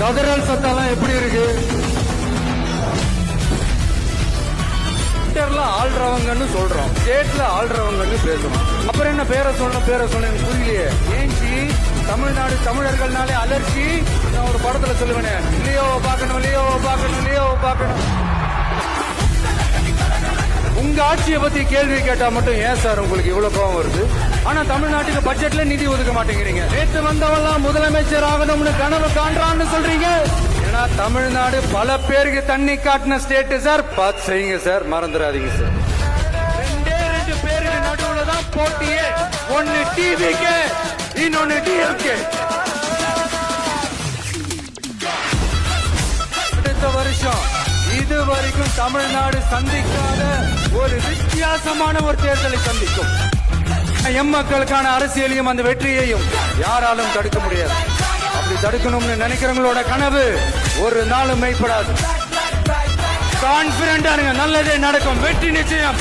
கதறல் சத்தம்லாம் எப்படி இருக்கு? ட்விட்டர்ல ஆள்றவங்கன்னு சொல்றோம். ஸ்டேட்ல ஆள்றவங்கன்னு பேசுறோம். அப்புறம் என்ன பேரை சொன்ன பேரை சொன்ன எனக்கு புரியலையே. ஏன்ச்சி தமிழ்நாடு தமிழர்கள்னாலே அலர்ச்சி. நான் ஒரு படத்துல சொல்லுவேனே லியோவை பார்க்கணும் லியோவை பார்க்கணும் லியோவை பார்க்கணும். ஆட்சியை பத்தி கேள்வி கேட்டா மட்டும் ஏன் சார் உங்களுக்கு இவ்வளவு கோபம் வருது? ஆனா தமிழ்நாட்டுக்கு பட்ஜெட்ல நிதி ஒதுக்க மாட்டேங்கிறீங்க. நேற்று வந்தவெல்லாம் முதலமைச்சர் ஆகணும்னு கனவு காண்றான்னு சொல்றீங்க. ஏன்னா தமிழ்நாடு பல பேருக்கு தண்ணி காட்டின ஸ்டேட் சார். பார்த்து செய்யுங்க சார் மறந்துடாதீங்க சார். ரெண்டே ரெண்டு பேருக்கு நடுவுல தான் போட்டியே. ஒன்னு டிவிக்கு இன்னொன்னு டிஎம்கே இது வரைக்கும் தமிழ்நாடு சந்திக்காத ஒரு வித்தியாசமான ஒரு தேர்தலை சந்திக்கும். எம் மக்களுக்கான அரசியலையும் அந்த வெற்றியையும் யாராலும் தடுக்க முடியாது. அப்படி தடுக்கணும்னு நினைக்கிறவங்களோட கனவு ஒரு நாளும் மெய்ப்படாது. கான்பிடண்டா இருங்க. நல்லதே நடக்கும். வெற்றி நிச்சயம்.